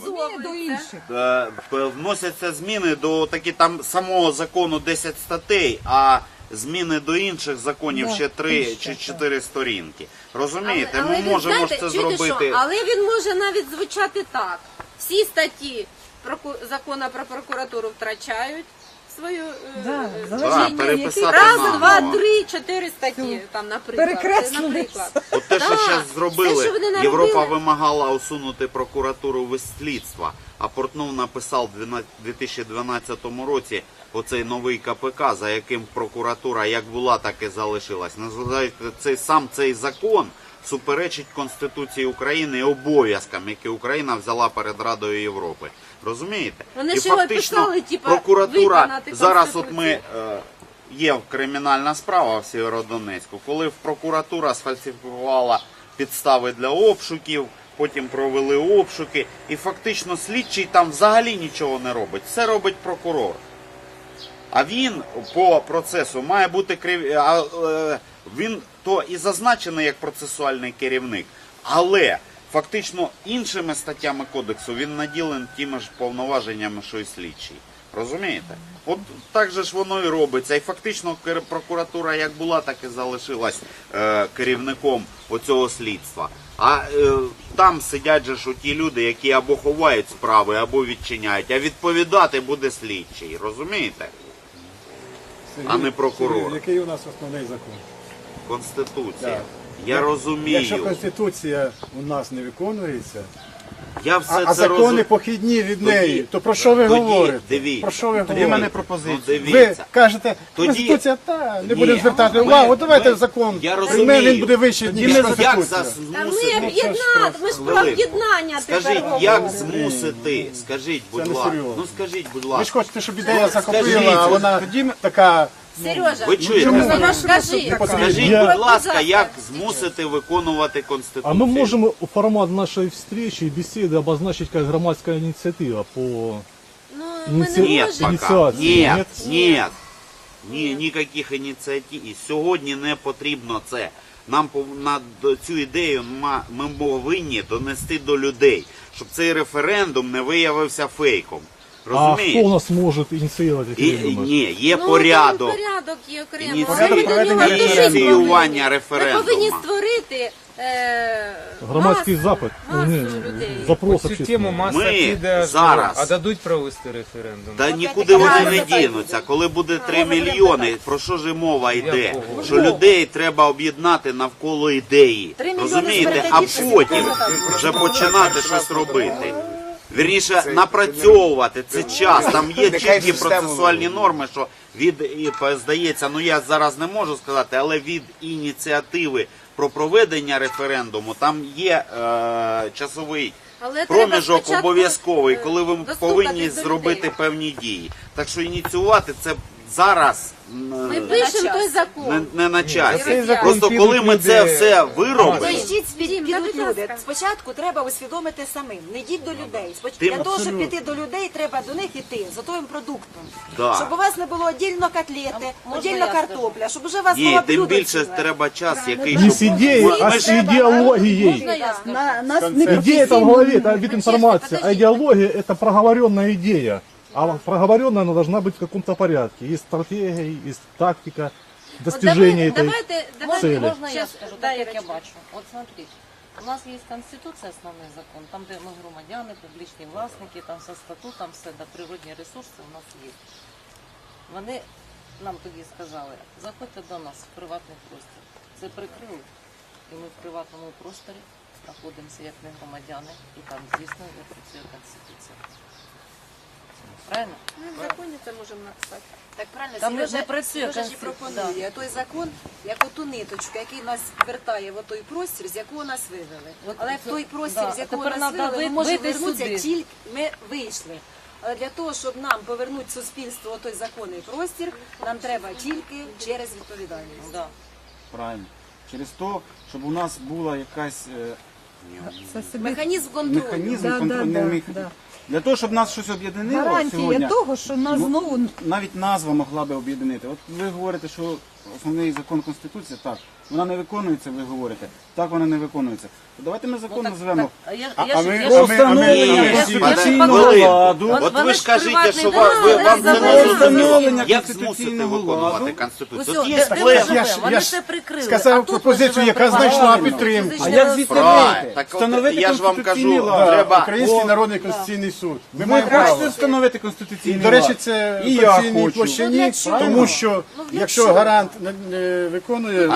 Зміни до інших. е, п- вносяться зміни до такі там самого закону 10 статей, а зміни до інших законів Да, ще 3 ще, чи так. 4 сторінки. Розумієте, Але- ми але він, можемо ж знаєте, це чуєте зробити. Що? Але він може навіть звучати так. Всі статті проку- закону про прокуратуру втрачають свою е, Да, е, залежить переписати яких- Раз, наново. два, три, чотири статті, там, наприклад. Перекреслили наприклад. От те, що Да, зараз все, зробили, що вони Європа наробили. вимагала усунути прокуратуру від слідства, а Портнов написав в 2012 році оцей новий КПК, за яким прокуратура як була, так і залишилась. Називається цей сам цей закон суперечить Конституції України і обов'язкам, які Україна взяла перед Радою Європи. Розумієте? Вони і ж його фактично писали, типа, прокуратура виконати зараз, от ми е, є кримінальна справа в Сєвєродонецьку, коли прокуратура сфальсифікувала підстави для обшуків, потім провели обшуки, і фактично слідчий там взагалі нічого не робить. Все робить прокурор. А він по процесу має бути крив... а, е, він то і зазначений як процесуальний керівник, але фактично іншими статтями кодексу він наділен тими ж повноваженнями, що й слідчий. Розумієте? От так же ж воно і робиться. І фактично прокуратура як була, так і залишилась е, керівником оцього слідства. А е, там сидять же ж ті люди, які або ховають справи, або відчиняють, а відповідати буде слідчий. Розумієте? А не прокурор. Сергій, Який у нас основний закон? Конституція. Так. Я розумію. Якщо Конституція у нас не виконується, Я все а, а закони розумію. похідні від Тоді- неї, то про що ви тоді, говорите? дивіться. Про що ви Тоді говорите? мене пропозиція. Ну, Ви кажете, Тоді- Конституція та, не Ні. будемо звертати Ми- увагу, давайте ми- закон. Я розумію. він буде вищий, ніж ми як Конституція. Та ми змусити. об'єднати, ми ж про об'єднання тепер Скажіть, як змусити? Скажіть, будь ласка. Ну скажіть, будь Ви ж хочете, щоб ідея захопила, а вона тоді така Сережа, Ви чуєте? ну, Скажіть, скажи, Скажіть, Я- будь ласка, як змусити виконувати Конституцію? А мы можем формат нашей встречи и беседы обозначить как громадская инициатива по... ну, ми Ініці- не можемо. пока. Ініціації, Нет, ні? Ні, ніяких ініціатив. І сьогодні не потрібно це. Нам пов- на до- цю ідею ма- ми повинні донести до людей, щоб цей референдум не виявився фейком. А кто у Розумієш? нас может инициировать І, ні, є Ну, порядок. там порядок є окремо. Ініці- але ми до нього дуже референдуму. Ініціювання Ми референдуму. повинні створити е, Громадський масу- запит. масу Ні, людей. запрос Цю тему маса Ми піде, зараз- а дадуть провести референдум. Та нікуди вони не дінуться. Коли буде 3 мільйони, про що ж і мова йде? Якого? Що людей треба об'єднати навколо ідеї. Три Розумієте? А потім вже починати щось робити. Вірніше, напрацьовувати це час. Там є чіткі процесуальні норми, що від і, здається, ну я зараз не можу сказати, але від ініціативи про проведення референдуму там є е, часовий Але проміжок спочатку, обов'язковий, е, коли ви повинні зробити людей. певні дії. Так що ініціювати це зараз м, Ми пишемо той не, закон. не на часі. цей закон Просто підуть коли ми це люди- все виробимо, Поїжджіть, Дім, підуть та, будь люди. ласка. Спочатку треба усвідомити самим. Не йдіть до людей. Споч- Тим- Для того, щоб Абсолютно. піти до людей, треба до них іти з готовим продуктом. Да. Щоб у вас не було отдільно котлети, отдільно картопля, щоб уже у вас ні, була тим блюдо більше ціле. треба час, який Не с щоб- идеей, Ми- а ми с ж- идеологией. Можна я скажу? На, нас не Идея это в голове, это вид Честно, информации. А подождите. идеология это проговоренная идея. А проговоренная она должна быть в каком-то порядке. Есть стратегия, есть тактика От достижения давай- этой Давайте, давайте. цели. можна я Щас, скажу, да, так як я бачу. От смотрите, у нас є Конституція, основний закон, там, де ми громадяни, публічні власники, там все статутом, все, да, природні ресурси у нас є. Вони нам тоді сказали, заходьте до нас в приватний простір. Це прикрили, і ми в приватному просторі знаходимося як не громадяни, і там, звісно, працює Конституція. Правильно? Ми в законі це можемо написати. Так правильно, Там Сережа- не працює Сережа ж і Конституція, пропонує той закон, як оту ниточку, який нас вертає в той простір, з якого нас вивели. От Але в той простір, да. з якого Тепер нас надо вивели, ми ви- можемо вийти вернутися сюди. тільки ми вийшли. Але для того, щоб нам повернути суспільство той законний простір, нам треба тільки через відповідальність. Да. Правильно. Через то, щоб у нас була якась е, Це себе Механізм контролю. механізм Да, да, контрольний да, мех- да. Для того, щоб нас щось об'єднило гарантія сьогодні, того, що нас Ну, знову навіть назва могла би об'єднити. От ви говорите, що основний закон Конституції, так, вона не виконується, ви говорите, так вона не виконується. То давайте ми закон Ну, так, а я- А- я а ми- Встановлення ладу. От ви ж кажете, що вам, ви, вам не. Встановлення Як змусити виконувати. Конституцію? Усьо, є Вони прикрили. сказав пропозицію, яка знайшла підтримку. А як звідти Встановити я ж вам кажу, треба- Український народний конституційний суд. Ми Ви маємо право. встановити І, конституційний до речі, це І в я хочу. площині, Ну, тому що Ну, якщо гарант не, не виконує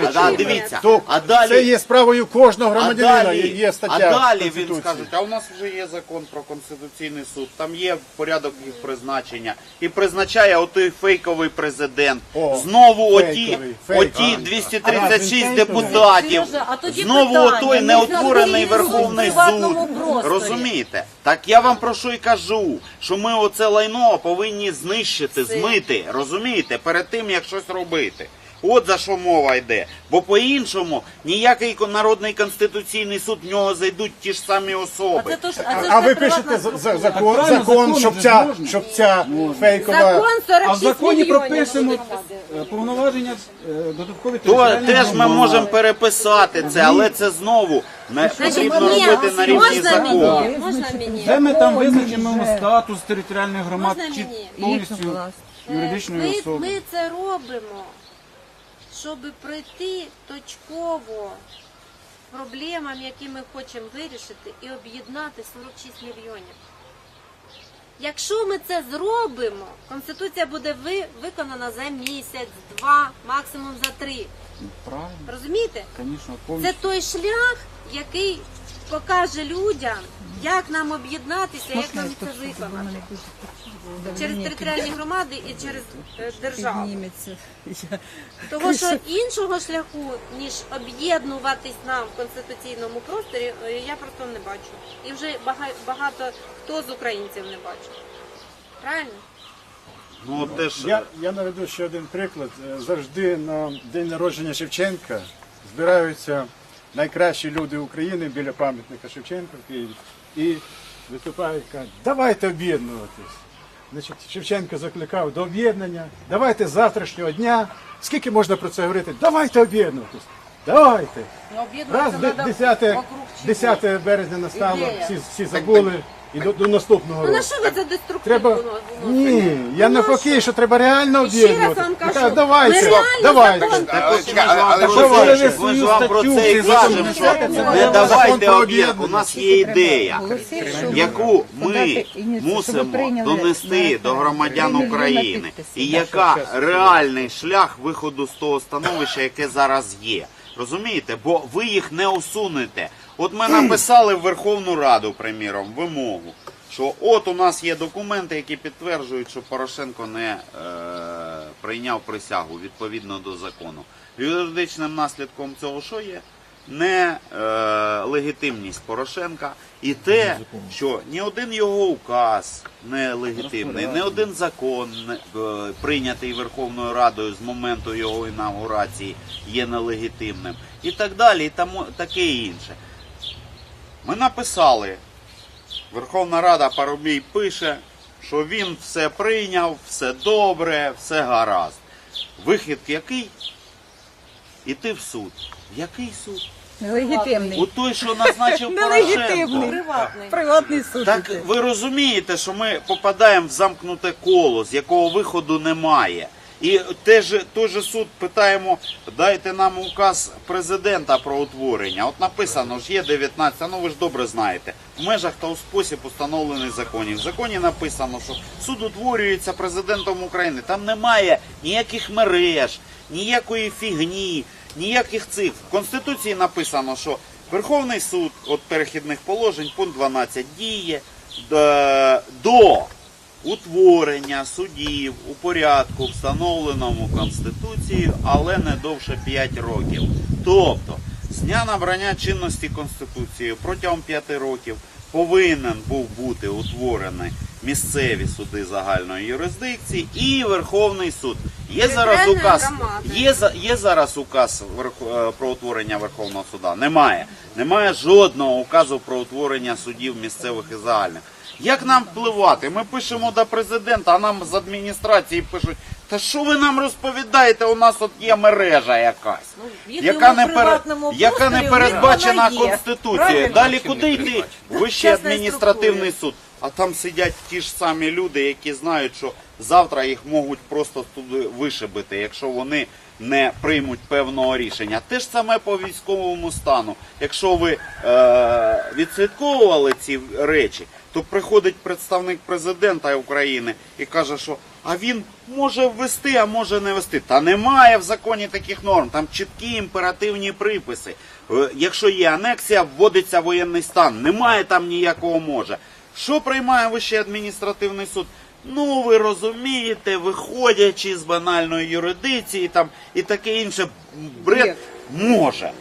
А да, дивіться, то а далі, це є справою кожного а далі, є- стаття а далі він скаже, а у нас вже є закон про Конституційний суд, там є порядок їх призначення. І призначає отой фейковий президент. О, Знову оті, фейковий, оті фейковий. 236 А, депутатів. Сережа, а тоді Знову питання, отой ми неутворений Верховний суд. Розумієте? Так я вам про що й кажу, що ми оце лайно повинні знищити, змити, розумієте, перед тим як щось робити. От за що мова йде. Бо по-іншому ніякий народний конституційний суд в нього зайдуть ті ж самі А особи. це то ж, А, це ж а ви пишете за, за, закон, правильно, закон закони щоб же ця, можна. щоб ця фейкова... Закон А в законі мільйонів. прописано е, повноваження е, додаткові То територіальні теж ми громади. можемо переписати це, але це знову не Значить, потрібно ні, робити на рівні можна закону. мені? Можна мені? Де ми там визначимо статус територіальних громад Можна чи мені? повністю юридичної ми, особи? ми це робимо, щоб пройти точково проблемам, які ми хочемо вирішити, і об'єднати 46 мільйонів. Якщо ми це зробимо, Конституція буде ви, виконана за місяць, два, максимум за три. Правильно, Розумієте? звісно, Це той шлях, який покаже людям, як нам об'єднатися, як нам це виконати. Через територіальні громади і через е, державу. Того, що іншого шляху, ніж об'єднуватись нам в конституційному просторі, е, я просто не бачу. І вже багато хто з українців не бачить. Правильно? Ну, от теж, Я, я наведу ще один приклад. Е, Завжди на день народження Шевченка збираються найкращі люди України біля пам'ятника Шевченка в Києві і виступають, кажуть, давайте об'єднуватись. Значить, Шевченко закликав до об'єднання. Давайте з завтрашнього дня. Скільки можна про це говорити? Давайте об'єднуватись. Давайте. Ну, Раз об'єднуватися де- треба 10, 10 березня настало, всі, всі забули і до, до наступного Ну на що ви це деструктивно Треба виносите? ні, я Ну, навпаки, що треба реально І ще раз об'єднувати. вам кажу, давайте, ми реально давайте. Так чекай, ж але про що це- ви ж свою вам про статтю це і кажемо, що не давайте закон. У нас є ідея, яку ми мусимо донести до громадян України, і яка реальний шлях виходу з того становища, яке зараз є. Розумієте? Бо ви їх не усунете. От ми написали в Верховну Раду, приміром, вимогу, що от у нас є документи, які підтверджують, що Порошенко не е, прийняв присягу відповідно до закону. Юридичним наслідком цього що є? Не е, легітимність Порошенка і те, що ні один його указ не легітимний, ні один закон е, прийнятий Верховною Радою з моменту його інаугурації є нелегітимним. І так далі, і тому таке інше. Ми написали, Верховна Рада Парубій пише, що він все прийняв, все добре, все гаразд. Вихід який? Іти в суд. Який суд? Нелегітимний. У той, що назначив Порошенко. Нелегітимний. Приватний. Приватний суд. Так ви розумієте, що ми попадаємо в замкнуте коло, з якого виходу немає. І те ж, той же суд питаємо, дайте нам указ президента про утворення. От написано ж є 19, ну ви ж добре знаєте. В межах та у спосіб установлений в законі. В законі написано, що суд утворюється президентом України. Там немає ніяких мереж, ніякої фігні, ніяких цифр. В Конституції написано, що Верховний суд от перехідних положень, пункт 12, діє до, до утворення судів у порядку, встановленому Конституцією, але не довше 5 років. Тобто, з дня набрання чинності Конституцією протягом 5 років повинен був бути утворений місцеві суди загальної юрисдикції і Верховний суд. Є зараз указ, є, за- є зараз указ е, про утворення Верховного суда? Немає. Немає жодного указу про утворення судів місцевих і загальних. Як нам впливати? Ми пишемо до президента, а нам з адміністрації пишуть, Та що ви нам розповідаєте? У нас от є мережа якась. Ну, Яка не, приватному яка не передбачена. Конституцією. Далі куди йти? Вищий адміністративний суд. А там сидять ті ж самі люди, які знають, що завтра їх можуть просто туди вишибити, якщо вони не приймуть певного рішення. Те ж саме по військовому стану. Якщо ви е- відслідковували ці речі, то приходить представник президента України і каже, що а він може ввести, а може не ввести. Та немає в законі таких норм. Там чіткі імперативні приписи. Е, Якщо є анексія, вводиться воєнний стан. Немає там ніякого може. Що приймає Вищий адміністративний суд? Ну, ви розумієте, виходячи з банальної юридиції там і таке інше бред може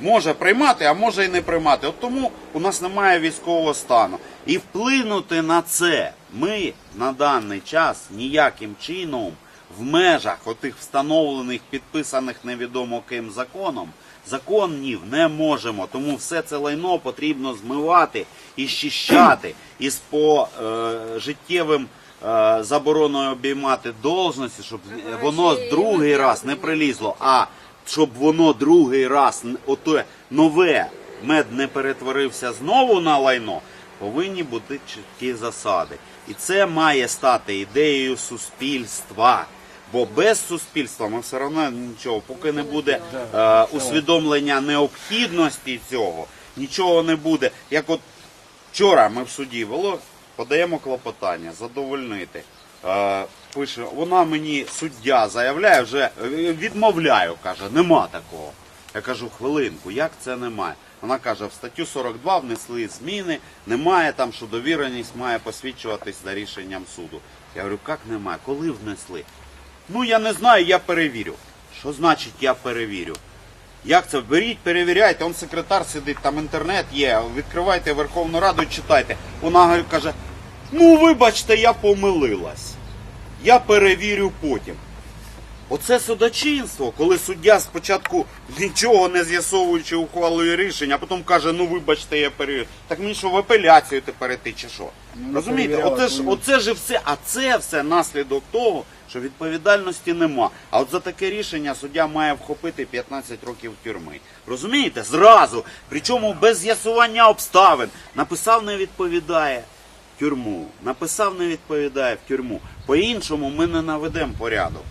може приймати, а може і не приймати. От тому у нас немає військового стану. І вплинути на це ми на даний час ніяким чином в межах отих встановлених, підписаних невідомо ким законом, законів не можемо. Тому все це лайно потрібно змивати і щищати із по е, життєвим е, забороною обіймати должності, щоб воно другий раз не прилізло. А щоб воно другий раз ото нове мед не перетворився знову на лайно, повинні бути чіткі засади. І це має стати ідеєю суспільства. Бо без суспільства ми все одно нічого, поки не буде е, усвідомлення необхідності цього, нічого не буде. Як от Вчора ми в суді вело, подаємо клопотання, задовольнити. Е, пише, вона мені суддя заявляє, вже е, відмовляю, каже, нема такого. Я кажу, хвилинку, як це немає? Вона каже, в статтю 42 внесли зміни, немає там, що довіреність має посвідчуватись за рішенням суду. Я говорю, як немає? Коли внесли? Ну я не знаю, я перевірю. Що значить я перевірю? Як це? Беріть, перевіряйте, он секретар сидить, там інтернет є, відкривайте Верховну Раду і читайте. Вона каже, ну вибачте, я помилилась. Я перевірю потім. Оце судочинство, коли суддя спочатку нічого не з'ясовуючи ухвалує рішення, а потім каже, ну вибачте, я перевірю. Так мені що в апеляцію тепер іти чи що? Ну, Розумієте, оце ж, оце ж і все, а це все наслідок того, що відповідальності нема. А от за таке рішення суддя має вхопити 15 років тюрми. Розумієте? Зразу. Причому без з'ясування обставин. Написав, не відповідає в тюрму. Написав, не відповідає в тюрму. По-іншому ми не наведемо порядок.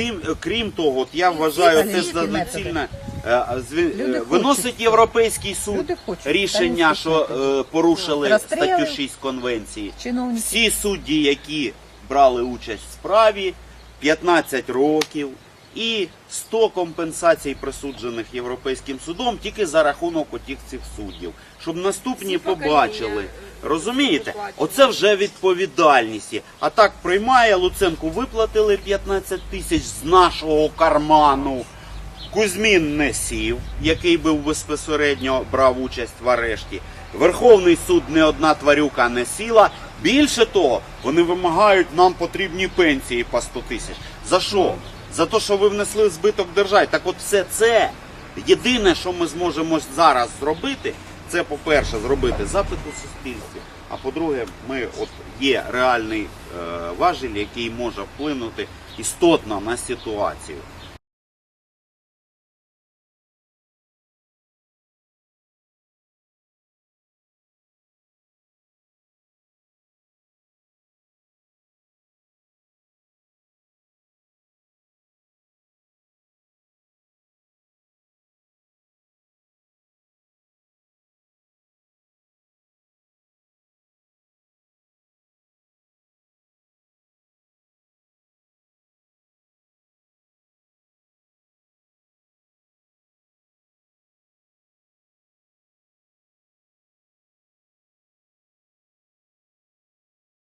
Тим, е, крім того, от я вважаю теж за доцільне е, зві- Люди е, виносить Європейський суд Люди хочуть. рішення, Та ні, що е, порушили Розстріли. статтю 6 конвенції. Чиновники. Всі судді, які брали участь в справі, 15 років і 100 компенсацій присуджених Європейським судом тільки за рахунок отих цих суддів. Щоб наступні побачили. Розумієте? Оце вже відповідальність. є. А так приймає Луценку, виплатили 15 тисяч з нашого карману. Кузьмін не сів, який був безпосередньо брав участь в арешті. Верховний суд не одна тварюка не сіла. Більше того, вони вимагають нам потрібні пенсії по 100 тисяч. За що? За те, що ви внесли збиток державі. Так от все це єдине, що ми зможемо зараз зробити, це, по-перше, зробити запит у суспільстві. А по-друге, ми от є реальний е, важіль, який може вплинути істотно на ситуацію.